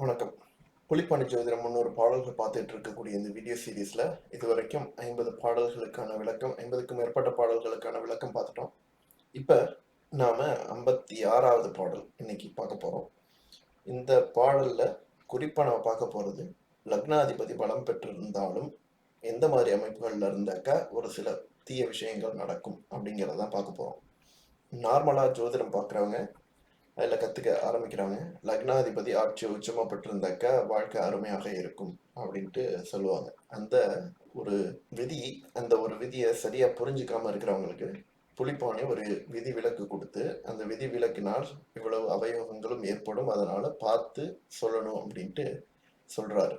வணக்கம். புலிப்பாணி ஜோதிடம் முன்னூறு பாடல்கள் பார்த்துட்டு இருக்கக்கூடிய இந்த வீடியோ சீரீஸ்ல இது வரைக்கும் ஐம்பது பாடல்களுக்கான விளக்கம் ஐம்பதுக்கும் மேற்பட்ட பாடல்களுக்கான விளக்கம் பார்த்துட்டோம். இப்ப நாம ஐம்பத்தி ஆறாவது பாடல் இன்னைக்கு பார்க்க போறோம். இந்த பாடல்ல குறிப்பா நம்ம பார்க்க போறது லக்னாதிபதி பலம் பெற்றிருந்தாலும் எந்த மாதிரி அமைப்புகள்ல இருந்தாக்கா ஒரு சில தீய விஷயங்கள் நடக்கும் அப்படிங்கிறதான் பார்க்க போறோம். நார்மலா ஜோதிடம் பார்க்குறவங்க அதில் கற்றுக்க ஆரம்பிக்கிறாங்க. லக்னாதிபதி ஆட்சி உச்சமாக வாழ்க்கை அருமையாக இருக்கும் அப்படின்ட்டு சொல்லுவாங்க. அந்த ஒரு விதி அந்த ஒரு விதியை சரியாக புரிஞ்சிக்காமல் இருக்கிறவங்களுக்கு புலிப்பானே ஒரு விதி விலக்கு கொடுத்து அந்த விதி விலக்கினால் இவ்வளவு அவயோகங்களும் ஏற்படும். அதனால் பார்த்து சொல்லணும் அப்படின்ட்டு சொல்கிறாரு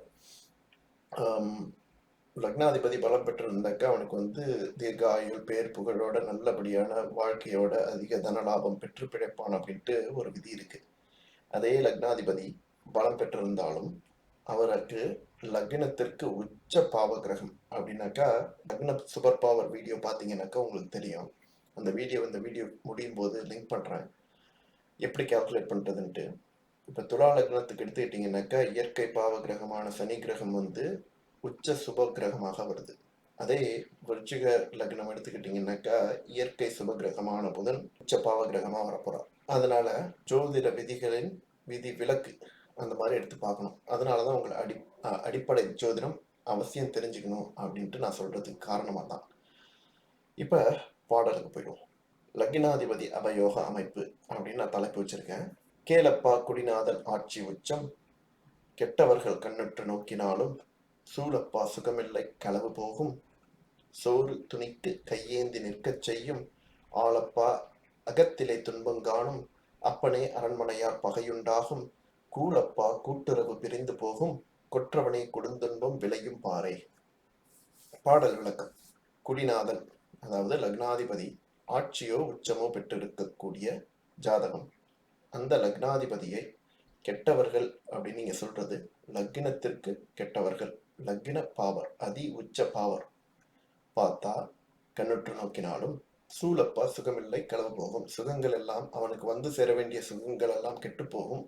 லக்னாதிபதி பலம் பெற்றிருந்தாக்க அவனுக்கு வந்து தீர்க்க ஆயுள் பேர் புகழோட நல்லபடியான வாழ்க்கையோட அதிக தன லாபம் பெற்று பிழைப்பான் அப்படின்ட்டு ஒரு விதி இருக்கு. அதே லக்னாதிபதி பலம் பெற்றிருந்தாலும் அவருக்கு லக்னத்திற்கு உச்ச பாவ கிரகம் அப்படின்னாக்கா லக்ன சூப்பர் பவர் வீடியோ பார்த்தீங்கன்னாக்கா உங்களுக்கு தெரியும். அந்த வீடியோ இந்த வீடியோ முடியும் போது லிங்க் பண்ணுறேன் எப்படி கால்குலேட் பண்ணுறதுன்ட்டு இப்போ துலா லக்னத்துக்கு எடுத்துக்கிட்டிங்கனாக்கா இயற்கை பாவ கிரகமான சனி கிரகம் வந்து உச்ச சுப கிரகமாக வருது. அதே விருச்சிக லக்னம் எடுத்துக்கிட்டிங்கன்னாக்கா இயற்கை சுப கிரகமான புதன் உச்ச பாவ கிரகமாக வரப்போறார். அதனால ஜோதிட விதிகளின் விதி விலக்கு அந்த மாதிரி எடுத்து பார்க்கணும். அதனால தான் உங்களை அடி அடிப்படை ஜோதிடம் அவசியம் தெரிஞ்சுக்கணும் அப்படின்ட்டு நான் சொல்றதுக்கு காரணமாக தான் இப்போ பாடலுக்கு போயிடுவோம். லக்னாதிபதி அபயோக அமைப்பு அப்படின்னு நான் தலைப்பு வச்சிருக்கேன். கேலப்பா குடிநாதன் ஆட்சி உச்சம். கெட்டவர்கள் கண்ணுற்று நோக்கினாலும் சூழப்பா சுகமில்லை களவு போகும். சோறு துணிக்கு கையேந்தி நிற்கச் செய்யும் ஆளப்பா அகத்திலே துன்பம் காணும். அப்பனே அரண்மனையார் பகையுண்டாகும். கூழப்பா கூட்டுறவு பிரிந்து போகும். கொற்றவனே கொடுந்துன்பம் விளையும் பாறை பாடல் விளக்கம். குடிநாதன் அதாவது லக்னாதிபதி ஆட்சியோ உச்சமோ பெற்றிருக்கக்கூடிய ஜாதகம். அந்த லக்னாதிபதியை கெட்டவர்கள் அப்படின்னு நீங்க சொல்றது லக்னத்திற்கு கெட்டவர்கள். லக்ன பாவர் அதி உச்ச பாவர். பார்த்தா கண்ணுற்று நோக்கினாலும் சூழப்பா சுகமில்லை களவு போகும். சுகங்கள் எல்லாம் அவனுக்கு வந்து சேர வேண்டிய சுகங்கள் எல்லாம் கெட்டு போகும்.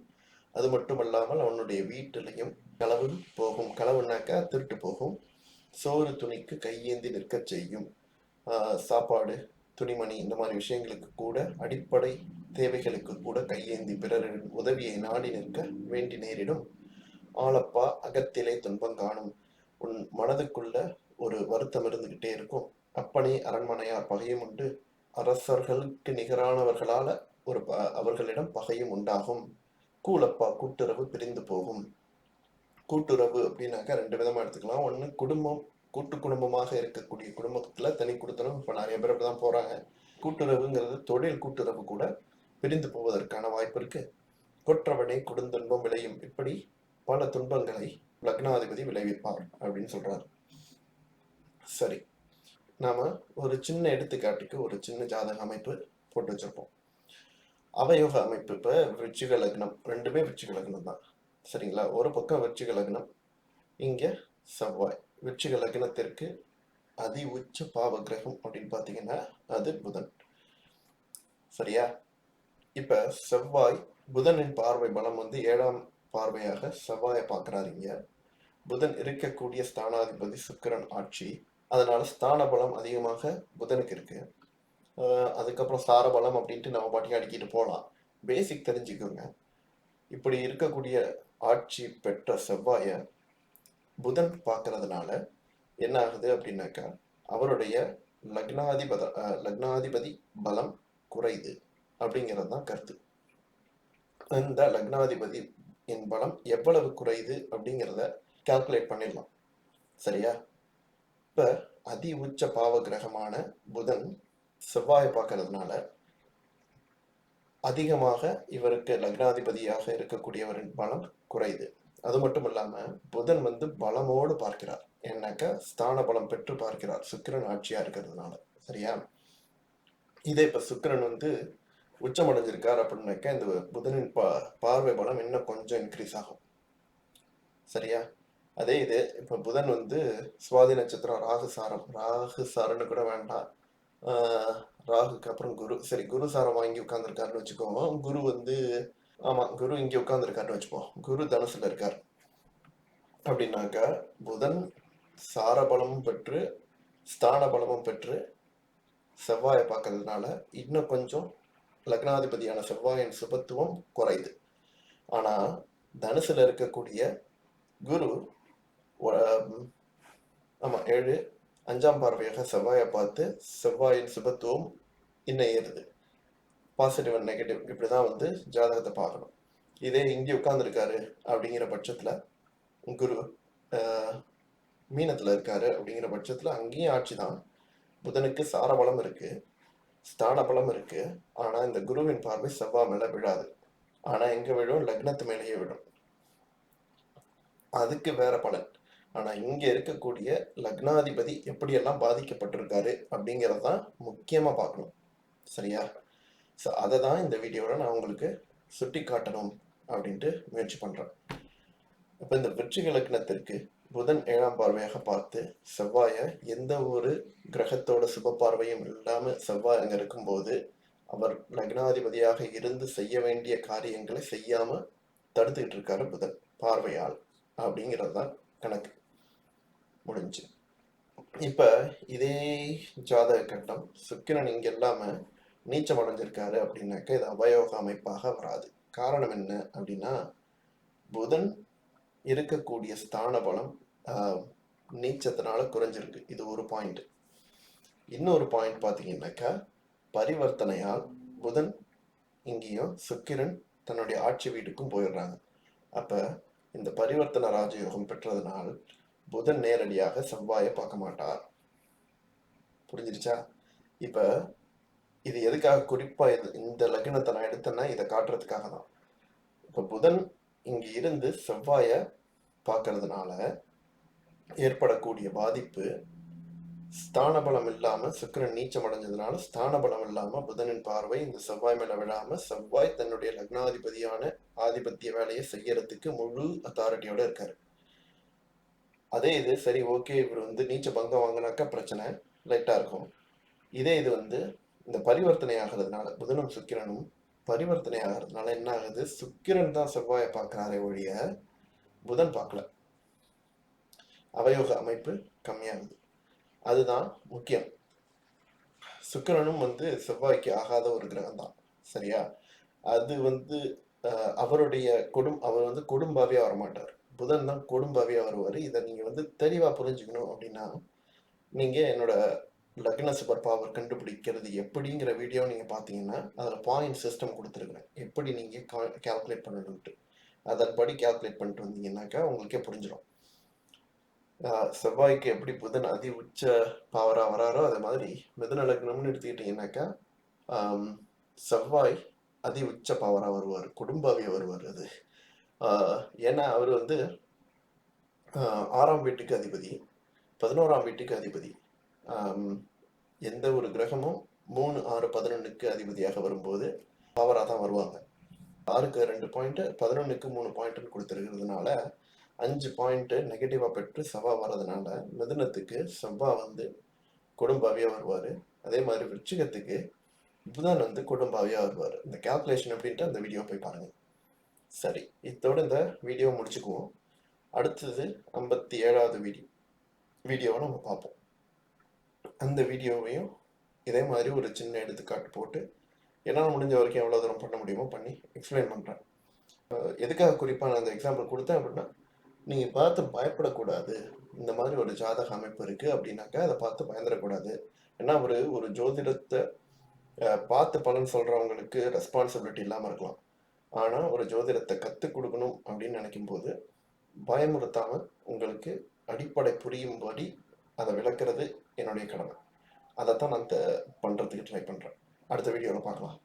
அது மட்டுமல்லாமல் அவனுடைய வீட்டிலையும் களவு போகும். களவுனாக்கா திருட்டு போகும். சோறு துணிக்கு கையேந்தி நிற்கச் செய்யும். சாப்பாடு துணிமணி இந்த மாதிரி விஷயங்களுக்கு கூட அடிப்படை தேவைகளுக்கு கூட கையேந்தி பிறரின் உதவியை நாடி நிற்க வேண்டி நேரிடும். ஆளப்பா அகத்திலே துன்பம் காணும். உன் மனதுக்குள்ள ஒரு வருத்தம் இருந்துகிட்டே இருக்கும். அப்பனே அரண்மனையார் பகையும் உண்டு. அரசர்களுக்கு நிகரானவர்களால ஒரு ப- அவர்களிடம் பகையும் உண்டாகும். கூலப்பா கூட்டுறவு பிரிந்து போகும். கூட்டுறவு அப்படின்னாக்கா ரெண்டு விதமா எடுத்துக்கலாம். ஒண்ணு குடும்பம் கூட்டு குடும்பமாக இருக்கக்கூடிய குடும்பத்துல தனி கொடுத்தனும். இப்ப நிறைய பேர் அப்படிதான் போறாங்க. கூட்டுறவுங்கிறது தொழில் கூட்டுறவு கூட பிரிந்து போவதற்கான வாய்ப்பு இருக்கு. கொற்றவனை கொடுந்துன்பம் விளையும். இப்படி பல துன்பங்களை லக்னாதிபதி விளைவிப்பார் அப்படின்னு சொல்றாரு. சரி. நாம ஒரு சின்ன எடுத்துக்காட்டுக்கு ஒரு சின்ன ஜாதக அமைப்பு போட்டு வச்சிருப்போம். அவயோக அமைப்பு இப்ப விருச்சிக லக்னம். ரெண்டுமே விருச்சிக லக்னம் தான். சரிங்களா? ஒரு பக்கம் விருச்சிக லக்னம் இங்க செவ்வாய். விருச்சிக லக்னத்திற்கு அதி உச்ச பாவ கிரகம் அப்படின்னு பாத்தீங்கன்னா அது புதன். சரியா? இப்ப செவ்வாய் புதனின் பார்வை பலம் வந்து ஏழாம் பார்வையாக செவ்வாயை பார்க்கறாருங்க புதன் இருக்கக்கூடிய ஸ்தானாதிபதி சுக்கரன் ஆட்சி. அதனால ஸ்தான பலம் அதிகமாக புதனுக்கு இருக்கு. அதுக்கப்புறம் சாரபலம் அப்படின்ட்டு நம்ம பாட்டிக்கு அடிக்கிட்டு போகலாம் பேசிக் தெரிஞ்சுக்கோங்க. இப்படி இருக்கக்கூடிய ஆட்சி பெற்ற செவ்வாய புதன் பார்க்கறதுனால என்ன ஆகுது அப்படின்னாக்கா அவருடைய லக்னாதிபத லக்னாதிபதி பலம் குறையுது அப்படிங்கிறது தான் கருத்து. இந்த லக்னாதிபதி என் பலம் எவ்வளவு குறையுது அப்படிங்கிறத கால்குலேட் பண்ணிடலாம். சரியா? இப்போ அதி உச்ச பாவ கிரகமான புதன் செவ்வாயை பார்க்கறதுனால அதிகமாக இவருக்கு லக்னாதிபதியாக இருக்கக்கூடியவரின் பலம் குறையுது. அது மட்டும் இல்லாமல் புதன் வந்து பலமோடு பார்க்கிறார். ஏன்னாக்கா ஸ்தான பலம் பெற்று பார்க்கிறார். சுக்கிரன் ஆட்சியாக இருக்கிறதுனால. சரியா? இதே இப்போ சுக்கிரன் வந்து உச்சம் அடைஞ்சிருக்கார் அப்படின்னாக்கா இந்த புதனின் பா பார்வை பலம் இன்னும் கொஞ்சம் இன்க்ரீஸ் ஆகும். சரியா? அதே இது இப்ப புதன் வந்து சுவாதி நட்சத்திரம் ராகு சாரம். ராகு சாரம்னு கூட வேண்டாம். ராகுக்கு அப்புறம் குரு. சரி குரு சாரம் வாங்கி உட்காந்துருக்காருன்னு வச்சுக்கோங்க. குரு வந்து ஆமா குரு இங்கே உட்காந்துருக்காருன்னு வச்சுப்போம். குரு தனுசுல இருக்கார். அப்படின்னாக்கா புதன் சார பலமும் பெற்று ஸ்தான பலமும் பெற்று செவ்வாயை பார்க்கறதுனால இன்னும் கொஞ்சம் லக்னாதிபதியான செவ்வாயின் சுபத்துவம் குறையுது. ஆனா தனுசுல இருக்கக்கூடிய குரு ஆமாம் ஏழு. அஞ்சாம் பார்வையாக செவ்வாயை பார்த்து செவ்வாயின் சுபத்துவம் இன்னும் ஏறுது பாசிட்டிவ் அண்ட் நெகட்டிவ் இப்படிதான் வந்து ஜாதகத்தை பார்க்கணும். இதே இங்கே உட்காந்துருக்காரு அப்படிங்கிற பட்சத்தில் குரு மீனத்தில் இருக்காரு அப்படிங்கிற பட்சத்தில் அங்கேயும் ஆட்சி தான். புதனுக்கு சாரபலம் இருக்கு ஸ்தான பலம் இருக்கு. ஆனால் இந்த குருவின் பார்வை செவ்வாய் மேலே விழாது. ஆனால் எங்கே விழும்? லக்னத்து மேலேயே விழும். அதுக்கு வேற பலன். ஆனால் இங்கே இருக்கக்கூடிய லக்னாதிபதி எப்படியெல்லாம் பாதிக்கப்பட்டிருக்காரு அப்படிங்கிறது தான் முக்கியமாக பார்க்கணும். சரியா? ஸோ அதை தான் இந்த வீடியோவில் நான் உங்களுக்கு சுட்டி காட்டணும் அப்படின்ட்டு முயற்சி பண்ணுறேன் இப்போ இந்த விருச்சிக லக்னத்திற்கு புதன் ஏழாம் பார்வையாக பார்த்து செவ்வாயை எந்த ஒரு கிரகத்தோட சுப பார்வையும் இல்லாமல் செவ்வாய் அங்கே இருக்கும்போது அவர் லக்னாதிபதியாக இருந்து செய்ய வேண்டிய காரியங்களை செய்யாமல் தடுத்துக்கிட்டு இருக்காரு புதன் பார்வையால். அப்படிங்கிறது தான் கணக்கு. முடிஞ்சு இப்ப இதே ஜாதக கட்டம் சுக்கிரன் இங்க இல்லாம நீச்சம் அடைஞ்சிருக்காரு அப்படின்னாக்க இது அபயோக அமைப்பாக வராது. காரணம் என்ன அப்படின்னா புதன் இருக்கக்கூடிய ஸ்தான பலம் நீச்சத்தினால குறைஞ்சிருக்கு. இது ஒரு பாயிண்ட் இன்னொரு பாயிண்ட் பார்த்தீங்கன்னாக்கா பரிவர்த்தனையால் புதன் இங்கேயும் சுக்கிரன் தன்னுடைய ஆட்சி வீட்டுக்கும் போயிடுறாங்க. அப்ப இந்த பரிவர்த்தன ராஜயோகம் பெற்றதனால் புதன் நேரடியாக செவ்வாயை பார்க்க மாட்டார். புரிஞ்சிருச்சா? இப்ப இது எதுக்காக குறிப்பா இது இந்த லக்னத்தை நான் எடுத்தேன்னா இதை காட்டுறதுக்காக தான். இப்ப புதன் இங்க இருந்து செவ்வாயை பார்க்கறதுனால ஏற்படக்கூடிய பாதிப்பு ஸ்தானபலம் இல்லாமல் இல்லாம சுக்கிரன் நீச்சம் அடைஞ்சதுனால ஸ்தானபலம் இல்லாமல் இல்லாம புதனின் பார்வை இந்த செவ்வாய் மேல விழாம செவ்வாய் தன்னுடைய லக்னாதிபதியான ஆதிபத்திய வேலையை செய்யறதுக்கு முழு அத்தாரிட்டியோட இருக்காரு. அதே இது சரி ஓகே இவர் வந்து நீச்ச பங்கம் வாங்கினாக்கா பிரச்சனை லைட்டாக இருக்கும். இதே இது வந்து இந்த பரிவர்த்தனை ஆகிறதுனால புதனும் சுக்கிரனும் பரிவர்த்தனை ஆகிறதுனால என்ன ஆகுது? சுக்கிரன் தான் செவ்வாயை பார்க்குறாரே ஒழிய புதன் பார்க்கல. அவயோக அமைப்பு கம்மியாகுது. அதுதான் முக்கியம். சுக்கிரனும் வந்து செவ்வாய்க்கு ஆகாத ஒரு கிரகம் தான் சரியா? அது வந்து அவருடைய குடும் அவர் வந்து குடும்பாவே வரமாட்டார். புதன் தான் குடும்பாவே வருவார். இதை நீங்க வந்து தெளிவா புரிஞ்சுக்கணும் அப்படின்னா நீங்க என்னோட லக்ன சூப்பர் பவர் கண்டுபிடிக்கிறது எப்படிங்கிற வீடியோ நீங்க பாத்தீங்கன்னா அதுல பாயிண்ட் சிஸ்டம் கொடுத்துருக்குறேன். எப்படி நீங்க கால்குலேட் பண்ணணும்ட்டு அதன்படி கால்குலேட் பண்ணிட்டு வந்தீங்கன்னாக்கா உங்களுக்கே புரிஞ்சிடும் செவ்வாய்க்கு எப்படி புதன் அதி உச்ச பவரா வராரோ அதே மாதிரி மிதன லக்னம்னு எடுத்துக்கிட்டீங்கன்னாக்கா செவ்வாய் அதி உச்ச பவரா வருவார். குடும்பாவே வருவார் அது. ஏன்னா அவர் வந்து ஆறாம் வீட்டுக்கு அதிபதி பதினோராம் வீட்டுக்கு அதிபதி. எந்த ஒரு கிரகமும் மூணு ஆறு பதினொன்றுக்கு அதிபதியாக வரும்போது பவராக தான் வருவாங்க. ஆறுக்கு ரெண்டு பாயிண்ட்டு பதினொன்னுக்கு மூணு பாயிண்ட்னு கொடுத்துருக்கிறதுனால அஞ்சு பாயிண்ட்டு நெகட்டிவாக பெற்று செவ்வாய் வர்றதுனால மிதுனத்துக்கு செவ்வாய் வந்து குடும்பாவியா வருவார். அதே மாதிரி விருச்சிகத்துக்கு புதன் வந்து குடும்பாவே வருவார். இந்த கால்குலேஷன் அப்படின்ட்டு அந்த வீடியோ போய் பாருங்கள் சரி இதோடு இந்த வீடியோ முடிச்சுக்குவோம். அடுத்தது ஐம்பத்தி ஏழாவது வீடியோ வீடியோவை நம்ம பார்ப்போம். அந்த வீடியோவையும் இதே மாதிரி ஒரு சின்ன எடுத்துக்காட்டு போட்டு என்னால் முடிஞ்ச வரைக்கும் எவ்வளோ தூரம் பண்ண முடியுமோ பண்ணி எக்ஸ்பிளைன் பண்ணுறேன் எதுக்காக குறிப்பாக நான் அந்த எக்ஸாம்பிள் கொடுத்தேன் அப்படின்னா நீங்கள் பார்த்து பயப்படக்கூடாது. இந்த மாதிரி ஒரு ஜாதக அமைப்பு இருக்குது அப்படின்னாக்கா அதை பார்த்து பயந்துடக்கூடாது. ஏன்னா ஒரு ஒரு ஜோதிடத்தை பார்த்து பலன் சொல்கிறவங்களுக்கு ரெஸ்பான்சிபிலிட்டி இல்லாமல் இருக்கலாம். ஆனால் ஒரு ஜோதிடத்தை கற்றுக் கொடுக்கணும் அப்படின்னு நினைக்கும் போது பயமுறுத்தாமல் உங்களுக்கு அடிப்படை புரியும்படி அதை விளக்குறது என்னுடைய கடமை. அதைத்தான் நான் பண்ணுறதுக்கு ட்ரை பண்ணுறேன் அடுத்த வீடியோவில் பார்க்கலாம்.